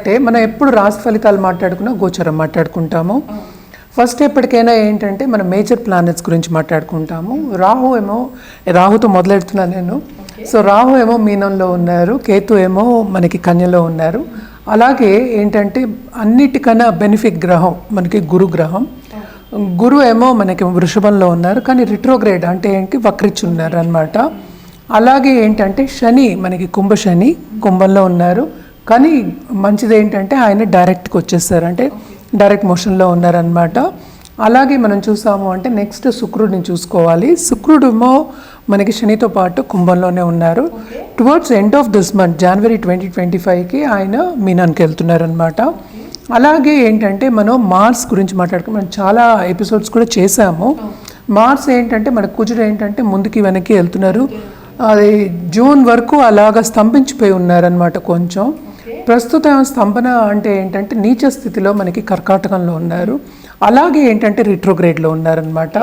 అంటే మనం ఎప్పుడు రాశి ఫలితాలు మాట్లాడుకున్నా గోచరం మాట్లాడుకుంటాము. ఫస్ట్ ఎప్పటికైనా ఏంటంటే మనం మేజర్ ప్లానెట్స్ గురించి మాట్లాడుకుంటాము. రాహు ఏమో రాహుతో మొదలెడుతున్నాను నేను. సో రాహు ఏమో మీనంలో ఉన్నారు కేతు ఏమో మనకి కన్యలో ఉన్నారు. అలాగే ఏంటంటే అన్నిటికన్నా బెనిఫిట్ గ్రహం మనకి గురు గ్రహం. గురు ఏమో మనకి వృషభంలో ఉన్నారు కానీ రిట్రోగ్రేడ్ అంటే ఏంటి? వక్రించి ఉన్నారు అనమాట అలాగే ఏంటంటే శని మనకి కుంభ శని కుంభంలో ఉన్నారు. కానీ మంచిది ఏంటంటే ఆయన డైరెక్ట్కి వచ్చేసారు. అంటే డైరెక్ట్ మోషన్లో ఉన్నారనమాట అలాగే మనం చూసాము అంటే నెక్స్ట్ శుక్రుడిని చూసుకోవాలి. శుక్రుడుమో మనకి శనితో పాటు కుంభంలోనే ఉన్నారు. Towards end of this month January twenty twenty ఫైవ్కి ఆయన మీనానికి వెళ్తున్నారనమాట అలాగే ఏంటంటే మనం మార్స్ గురించి మాట్లాడుకుని మనం చాలా ఎపిసోడ్స్ కూడా చేసాము. మార్స్ ఏంటంటే మన కుజుడు ఏంటంటే ముందుకి వెనక్కి వెళ్తున్నారు. అది జూన్ వరకు అలాగా స్తంభించిపోయి ఉన్నారనమాట కొంచెం. ప్రస్తుతం స్తంభన అంటే ఏంటంటే నీచ స్థితిలో మనకి కర్కాటకంలో ఉన్నారు. అలాగే ఏంటంటే రిట్రోగ్రేడ్లో ఉన్నారనమాట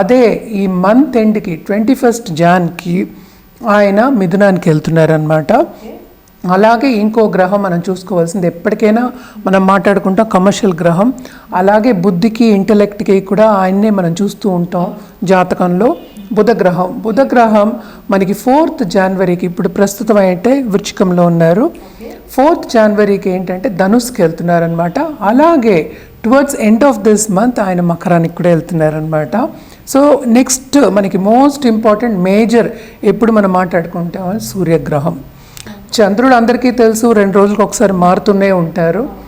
అదే ఈ మంత్ ఎండ్కి ట్వంటీ ఫస్ట్ జాన్కి ఆయన మిథునానికి వెళ్తున్నారనమాట అలాగే ఇంకో గ్రహం మనం చూసుకోవాల్సింది ఎప్పటికైనా మనం మాట్లాడుకుంటాం కమర్షియల్ గ్రహం. అలాగే బుద్ధికి ఇంటలెక్ట్కి కూడా ఆయన్నే మనం చూస్తూ ఉంటాం జాతకంలో. బుధగ్రహం. బుధగ్రహం మనకి ఫోర్త్ జనవరికి ఇప్పుడు ప్రస్తుతం అయితే వృచ్చికంలో ఉన్నారు. ఫోర్త్ జనవరికి ఏంటంటే ధనుస్కి వెళ్తున్నారనమాట అలాగే towards end of this month ఆయన మకరానికి కూడా వెళ్తున్నారనమాట సో నెక్స్ట్ మనకి మోస్ట్ ఇంపార్టెంట్ మేజర్ ఎప్పుడు మనం మాట్లాడుకుంటాం సూర్యగ్రహం. చంద్రుడు అందరికీ తెలుసు రెండు రోజులకు ఒకసారి మారుతూనే ఉంటారు.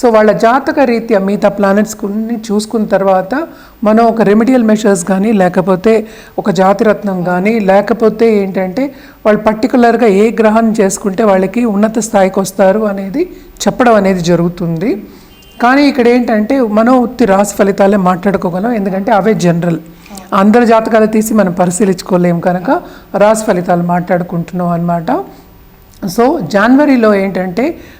సో వాళ్ళ జాతక రీత్యా మిగతా ప్లానెట్స్ కొన్ని చూసుకున్న తర్వాత మనం ఒక రెమిడియల్ మెషర్స్ కానీ లేకపోతే ఒక జాతిరత్నం కానీ లేకపోతే ఏంటంటే వాళ్ళు పర్టికులర్గా ఏ గ్రహాన్ని చేసుకుంటే వాళ్ళకి ఉన్నత స్థాయికి వస్తారు అనేది చెప్పడం అనేది జరుగుతుంది. కానీ ఇక్కడ ఏంటంటే మనం ఉత్తి రాశి ఫలితాలే మాట్లాడుకోగలం ఎందుకంటే అవే జనరల్ అందరి జాతకాలు తీసి మనం పరిశీలించుకోలేం కనుక రాశి ఫలితాలు మాట్లాడుకుంటున్నాం అన్నమాట. సో జనవరిలో ఏంటంటే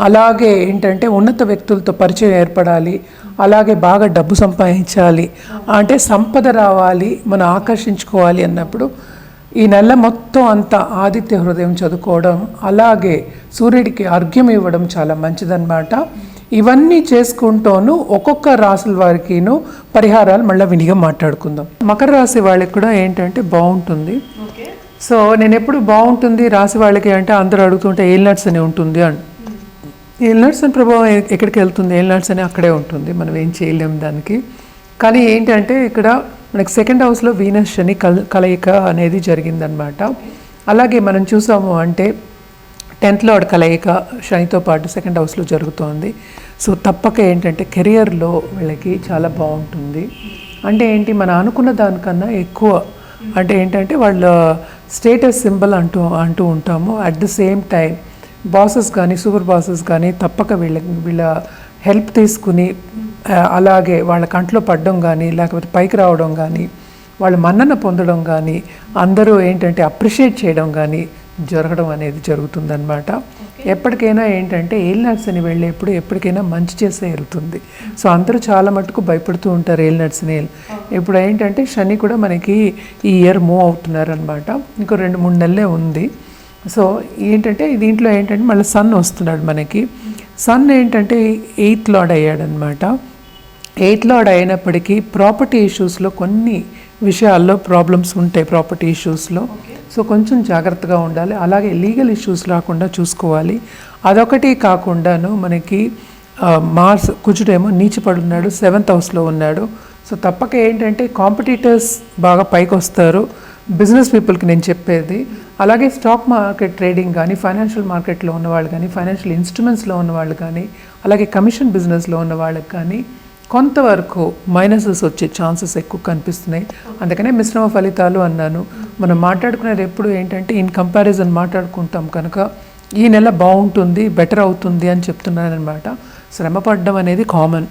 అలాగే ఏంటంటే ఉన్నత వ్యక్తులతో పరిచయం ఏర్పడాలి అలాగే బాగా డబ్బు సంపాదించాలి అంటే సంపద రావాలి మనం ఆకర్షించుకోవాలి అన్నప్పుడు ఈ నెల మొత్తం అంతా ఆదిత్య హృదయం చదువుకోవడం అలాగే సూర్యుడికి అర్ఘ్యం ఇవ్వడం చాలా మంచిదన్నమాట. ఇవన్నీ చేసుకుంటూను ఒక్కొక్క రాసుల వారికిను పరిహారాలు మళ్ళీ వినిగా మాట్లాడుకుందాం. మకర రాశి వాళ్ళకి కూడా ఏంటంటే బాగుంటుంది. సో నేను ఎప్పుడు బాగుంటుంది రాశి వాళ్ళకి అంటే అందరూ అడుగుతుంటే ఏల్నట్స్ అని ఉంటుంది అని ఏల్నట్స్ అని ప్రభావం ఎక్కడికి వెళ్తుంది? ఏల్నట్స్ అని అక్కడే ఉంటుంది. మనం ఏం చేయలేము దానికి. కానీ ఏంటంటే ఇక్కడ మనకి సెకండ్ హౌస్లో వీనస్ శని కల కలయిక అనేది జరిగిందనమాట అలాగే మనం చూసాము అంటే టెన్త్ లార్డ్ కలయిక శనితో పాటు సెకండ్ హౌస్లో జరుగుతోంది. సో తప్పక ఏంటంటే కెరియర్లో వీళ్ళకి చాలా బాగుంటుంది. అంటే ఏంటి? మనం అనుకున్న దానికన్నా ఎక్కువ అంటే ఏంటంటే వాళ్ళ స్టేటస్ సింబల్ అంటూ అంటూ ఉంటాము. At the same time bosses కానీ సూపర్ బాసెస్ కానీ తప్పక వీళ్ళ వీళ్ళ హెల్ప్ తీసుకుని అలాగే వాళ్ళ కంట్లో పడడం కానీ లేకపోతే పైకి రావడం కానీ వాళ్ళు మన్నన పొందడం కానీ అందరూ ఏంటంటే అప్రిషియేట్ చేయడం కానీ జరగడం అనేది జరుగుతుందన్నమాట. ఎప్పటికైనా ఏంటంటే ఏల్ అని వెళ్ళేప్పుడు ఎప్పటికైనా మంచి చేసే వెళ్తుంది. సో అందరూ చాలా మటుకు భయపడుతూ ఉంటారు ఏల్ నట్స్ని ఇప్పుడు ఏంటంటే శని కూడా మనకి ఈ ఇయర్ మూవ్ అవుతున్నారు అనమాట ఇంకో రెండు మూడు నెలలే ఉంది. సో ఏంటంటే దీంట్లో ఏంటంటే మళ్ళీ సన్ వస్తున్నాడు మనకి. సన్ ఏంటంటే ఎయిత్ లార్డ్ అయ్యాడనమాట. ఎయిత్ లార్డ్ అయినప్పటికీ ప్రాపర్టీ ఇష్యూస్లో కొన్ని విషయాల్లో ప్రాబ్లమ్స్ ఉంటాయి ప్రాపర్టీ ఇష్యూస్లో. సో కొంచెం జాగ్రత్తగా ఉండాలి. అలాగే లీగల్ ఇష్యూస్ రాకుండా చూసుకోవాలి. అదొకటి కాకుండాను మనకి మార్స్ కుజుడేమో నీచిపడి ఉన్నాడు సెవెంత్ హౌస్లో ఉన్నాడు. సో తప్పక ఏంటంటే కాంపిటీటర్స్ బాగా పైకి వస్తారు బిజినెస్ పీపుల్కి నేను చెప్పేది. అలాగే స్టాక్ మార్కెట్ ట్రేడింగ్ కానీ ఫైనాన్షియల్ మార్కెట్లో ఉన్న వాళ్ళు కానీ ఫైనాన్షియల్ ఇన్స్ట్రుమెంట్స్లో ఉన్న వాళ్ళు కానీ అలాగే కమిషన్ బిజినెస్లో ఉన్న వాళ్ళకి కానీ కొంతవరకు మైనసెస్ వచ్చే ఛాన్సెస్ ఎక్కువ కనిపిస్తున్నాయి. అందుకనే మిశ్రమ ఫలితాలు అన్నాను. మనం మాట్లాడుకునేది ఎప్పుడు ఏంటంటే ఇన్ కంపారిజన్ మాట్లాడుకుంటాం కనుక ఈ నెల బాగుంటుంది బెటర్ అవుతుంది అని చెప్తున్నానమాట శ్రమపడడం శ్రమ పడడం అనేది కామన్.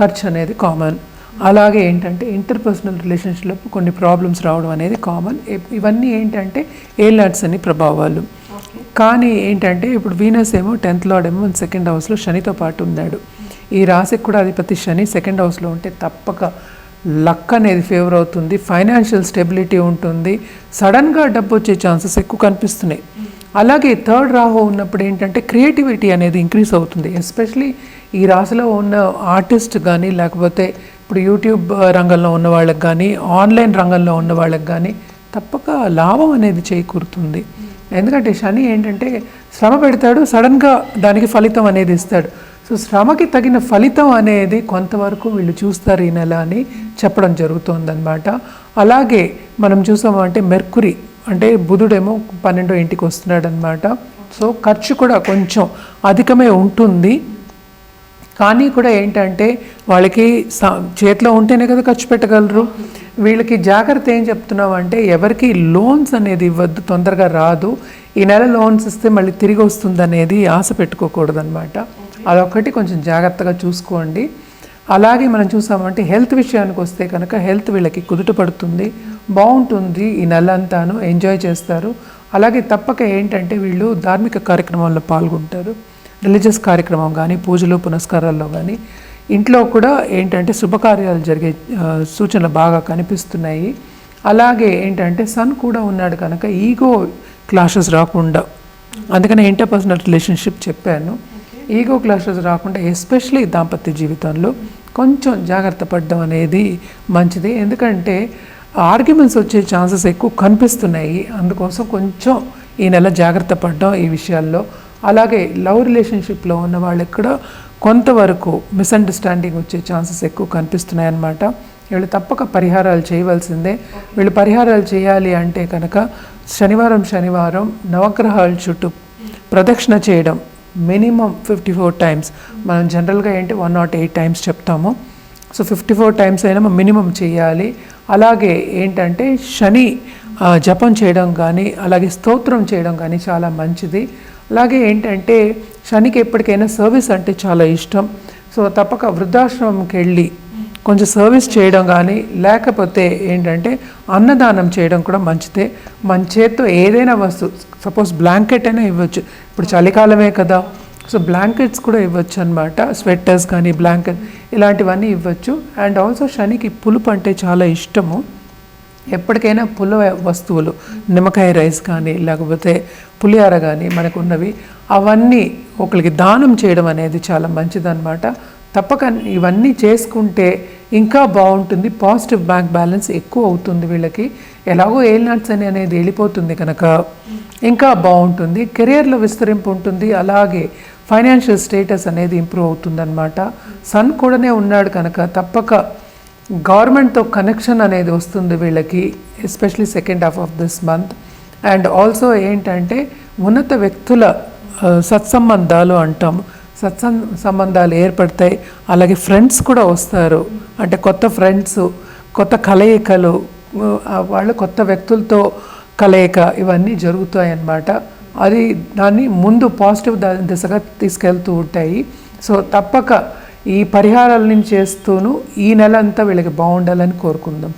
ఖర్చు అనేది కామన్. అలాగే ఏంటంటే ఇంటర్పర్సనల్ రిలేషన్షిప్లో కొన్ని ప్రాబ్లమ్స్ రావడం అనేది కామన్ ఇవన్నీ ఏంటంటే ఏలాడ్స్ అని ప్రభావాలు. కానీ ఏంటంటే ఇప్పుడు వీనస్ ఏమో టెన్త్ లార్డ్ ఏమో సెకండ్ హౌస్లో శనితో పాటు ఉన్నాడు. ఈ రాశికి కూడా అధిపతి శని సెకండ్ హౌస్లో ఉంటే తప్పక లక్ అనేది ఫేవర్ అవుతుంది. ఫైనాన్షియల్ స్టెబిలిటీ ఉంటుంది. సడన్గా డబ్బు వచ్చే ఛాన్సెస్ ఎక్కువ కనిపిస్తున్నాయి. అలాగే థర్డ్ రాహు ఉన్నప్పుడు ఏంటంటే క్రియేటివిటీ అనేది ఇంక్రీస్ అవుతుంది. ఎస్పెషలీ ఈ రాశిలో ఉన్న ఆర్టిస్ట్ కానీ లేకపోతే ఇప్పుడు యూట్యూబ్ రంగంలో ఉన్న వాళ్ళకి కానీ ఆన్లైన్ రంగంలో ఉన్న వాళ్ళకి కానీ తప్పక లాభం అనేది చేకూరుతుంది. ఎందుకంటే శని ఏంటంటే శ్రమ పెడతాడు సడన్గా దానికి ఫలితం అనేది ఇస్తాడు. సో శ్రమకి తగిన ఫలితం అనేది కొంతవరకు వీళ్ళు చూస్తారు ఈ నెల అని చెప్పడం జరుగుతుందన్నమాట. అలాగే మనం చూసామంటే మెర్కురీ అంటే బుధుడేమో పన్నెండో ఇంటికి వస్తున్నాడు అనమాట సో ఖర్చు కూడా కొంచెం అధికమే ఉంటుంది. కానీ కూడా ఏంటంటే వాళ్ళకి చేతిలో ఉంటేనే కదా ఖర్చు పెట్టగలరు. వీళ్ళకి జాగ్రత్త ఏం చెప్తున్నాం అంటే ఎవరికి లోన్స్ అనేది ఇవ్వద్దు తొందరగా రాదు. ఈ నెల లోన్స్ ఇస్తే మళ్ళీ తిరిగి వస్తుంది అనేది ఆశ పెట్టుకోకూడదు అనమాట అదొకటి కొంచెం జాగ్రత్తగా చూసుకోండి. అలాగే మనం చూసామంటే హెల్త్ విషయానికి వస్తే కనుక హెల్త్ వీళ్ళకి కుదుట పడుతుంది బాగుంటుంది ఈ నెల అంతాను ఎంజాయ్ చేస్తారు. అలాగే తప్పక ఏంటంటే వీళ్ళు ధార్మిక కార్యక్రమాల్లో పాల్గొంటారు. రిలీజియస్ కార్యక్రమం కానీ పూజలు పునస్కారాల్లో కానీ ఇంట్లో కూడా ఏంటంటే శుభకార్యాలు జరిగే సూచనలు బాగా కనిపిస్తున్నాయి. అలాగే ఏంటంటే సన్ కూడా ఉన్నాడు కనుక ఈగో క్లాషెస్ రాకుండా అందుకని ఇంటర్పర్సనల్ రిలేషన్షిప్ చెప్పాను. ఈగో క్లాషెస్ రాకుండా ఎస్పెషలీ దాంపత్య జీవితంలో కొంచెం జాగ్రత్త పడడం అనేది మంచిది. ఎందుకంటే ఆర్గ్యుమెంట్స్ వచ్చే ఛాన్సెస్ ఎక్కువ కనిపిస్తున్నాయి. అందుకోసం కొంచెం ఈ నెల జాగ్రత్త పడడం ఈ విషయాల్లో. అలాగే లవ్ రిలేషన్షిప్లో ఉన్న వాళ్ళకి కూడా కొంతవరకు మిస్అండర్స్టాండింగ్ వచ్చే ఛాన్సెస్ ఎక్కువ కనిపిస్తున్నాయి అన్నమాట వీళ్ళు తప్పక పరిహారాలు చేయవలసిందే. వీళ్ళు పరిహారాలు చేయాలి అంటే కనుక శనివారం శనివారం నవగ్రహాల చుట్టూ ప్రదక్షిణ చేయడం మినిమం ఫిఫ్టీ ఫోర్ టైమ్స్ మనం జనరల్గా ఏంటి వన్ నాట్ ఎయిట్ టైమ్స్ చెప్తాము. సో ఫిఫ్టీ ఫోర్ టైమ్స్ అయినా మినిమం చేయాలి. అలాగే ఏంటంటే శని జపం చేయడం కానీ అలాగే స్తోత్రం చేయడం కానీ చాలా మంచిది. అలాగే ఏంటంటే శనికి ఎప్పటికైనా సర్వీస్ అంటే చాలా ఇష్టం. సో తప్పక వృద్ధాశ్రమంకి వెళ్ళి కొంచెం సర్వీస్ చేయడం కానీ లేకపోతే ఏంటంటే అన్నదానం చేయడం కూడా మంచిదే. మన చేత్తో ఏదైనా వస్తువు సపోజ్ బ్లాంకెట్ అయినా ఇవ్వచ్చు. ఇప్పుడు చలికాలమే కదా సో బ్లాంకెట్స్ కూడా ఇవ్వచ్చు అనమాట స్వెట్టర్స్ కానీ బ్లాంకెట్ ఇలాంటివన్నీ ఇవ్వచ్చు. అండ్ ఆల్సో శనికి పులుపు అంటే చాలా ఇష్టము. ఎప్పటికైనా పుల్ల వస్తువులు నిమ్మకాయ రైస్ కానీ లేకపోతే పులిహార కానీ మనకున్నవి అవన్నీ ఒకరికి దానం చేయడం అనేది చాలా మంచిదన్నమాట. తప్పక ఇవన్నీ చేసుకుంటే ఇంకా బాగుంటుంది. పాజిటివ్ బ్యాంక్ బ్యాలెన్స్ ఎక్కువ అవుతుంది వీళ్ళకి. ఎలాగో ఏల్ నట్స్ అని అనేది వెళ్ళిపోతుంది కనుక ఇంకా బాగుంటుంది. కెరియర్లో విస్తరింపు ఉంటుంది. అలాగే ఫైనాన్షియల్ స్టేటస్ అనేది ఇంప్రూవ్ అవుతుందన్నమాట. సన్ కూడానే ఉన్నాడు కనుక తప్పక గవర్నమెంట్తో కనెక్షన్ అనేది వస్తుంది వీళ్ళకి especially second half of this month. And also ఏంటంటే ఉన్నత వ్యక్తుల సత్సంబంధాలు అంటాం. సత్సం సంబంధాలు ఏర్పడతాయి. అలాగే ఫ్రెండ్స్ కూడా వస్తారు. అంటే కొత్త ఫ్రెండ్స్ కొత్త కలయికలు వాళ్ళు కొత్త వ్యక్తులతో కలయిక ఇవన్నీ జరుగుతాయి అన్నమాట అది దాన్ని ముందు పాజిటివ్ దిశగా తీసుకెళ్తూ ఉంటాయి. సో తప్పక ఈ పరిహారాలని చేస్తూను ఈ నెల అంతా వీళ్ళకి బాగుండాలని కోరుకుందాం.